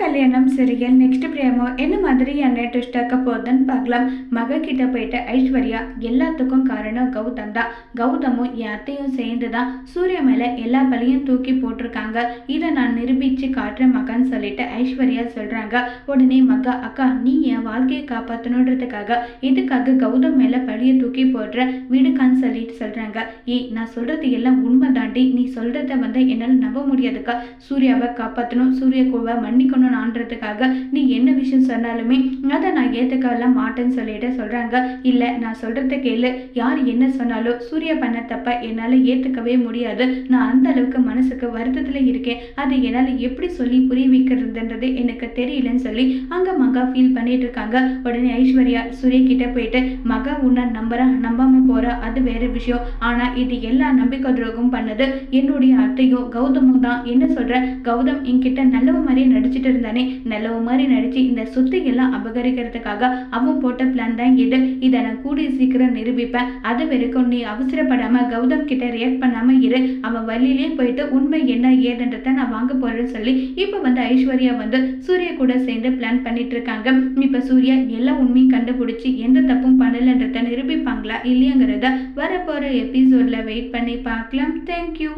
கல்யாணம் serial next பிரேமோ என்ன மாதிரியான ட்விஸ்ட் ஆக்க போகுதுன்னு பார்க்கலாம். மக கிட்ட போயிட்ட ஐஸ்வர்யா எல்லாத்துக்கும் காரணம் கௌதம் தான். கௌதமும் என் அத்தையும் சேர்ந்து தான் சூரிய மேல எல்லா பழியும் தூக்கி போட்டிருக்காங்க. இதை நான் நிரூபிச்சு காட்டுறேன் மகன்னு சொல்லிட்டு ஐஸ்வர்யா சொல்றாங்க. உடனே மகா அக்கா நீ என் வாழ்க்கையை காப்பாற்றணுன்றதுக்காக எதுக்காக கௌதம் மேல பழியை தூக்கி போடுற? வீடுக்கான்னு சொல்லிட்டு சொல்றாங்க. ஏய் நான் சொல்றது எல்லாம் உண்மை தாண்டி நீ சொல்கிறத வந்து என்னால் நம்ப முடியாதுக்கா. சூர்யாவை காப்பாற்றணும் சூரிய கோவை மன்னிக்கணும் நான்றதுக்காக நீ என்ன விஷயம் சொன்னாலுமே அதை நான் ஏற்றுக்கலாம் மாட்டேன்னு சொல்லிட்டு சொல்கிறாங்க இல்லை நான் சொல்கிறத கேளு. யார் என்ன சொன்னாலும் சூர்யா பண்ண தப்ப என்னால் ஏற்றுக்கவே முடியாது. நான் அந்த அளவுக்கு மனசுக்கு வருத்தத்தில் இருக்கேன். அதை என்னால் எப்படி சொல்லி புரிய வைக்கிறதுன்றது எனக்கு தெரியலன்னு சொல்லி அங்கே மகா ஃபீல் பண்ணிட்டு இருக்காங்க. உடனே ஐஸ்வர்யா சூரிய கிட்ட போயிட்டு மகா உன்னை நம்புற நம்பாம போறா அது வேற விஷயம். ஆனா இது எல்லா நம்பிக்கை துரோகம் பண்ணது. என்னுடைய அத்தையும் கௌதமும் தான். என்ன சொல்ற? கௌதம் என்கிட்ட நல்லவ மாதிரியே நடிச்சிட்டு இருந்தானே நல்லவ மாதிரி நடிச்சு இந்த சொத்தை எல்லாம் அபகரிக்கிறதுக்காக அவன் போட்ட பிளான் தான் இது. இதை நான் கூடிய சீக்கிரம் நிரூபிப்பேன். அது வரைக்கும் நீ அவசரப்படாம கௌதம் கிட்ட ரியாக்ட் பண்ணாம இரு. அவன் வழியிலே போயிட்டு உண்மை என்ன ஏதுன்றத நான் வாங்க போறேன்னு சொல்லி இப்போ வந்து ஐஸ்வர்யா வந்து சூர்யா கூட சேர்ந்து பிளான் பண்ணிட்டு இருக்காங்க. இப்போ சூர்யா எல்லா உண்மையும் கண்டுபிடிச்சி எந்த தப்பும் பண்ணலன்றத நிரூபிப்பாங்களா இல்லையாங்கிறத வரப்போற எபிசோட்ல வெயிட் பண்ணி பார்க்கலாம். தேங்க்யூ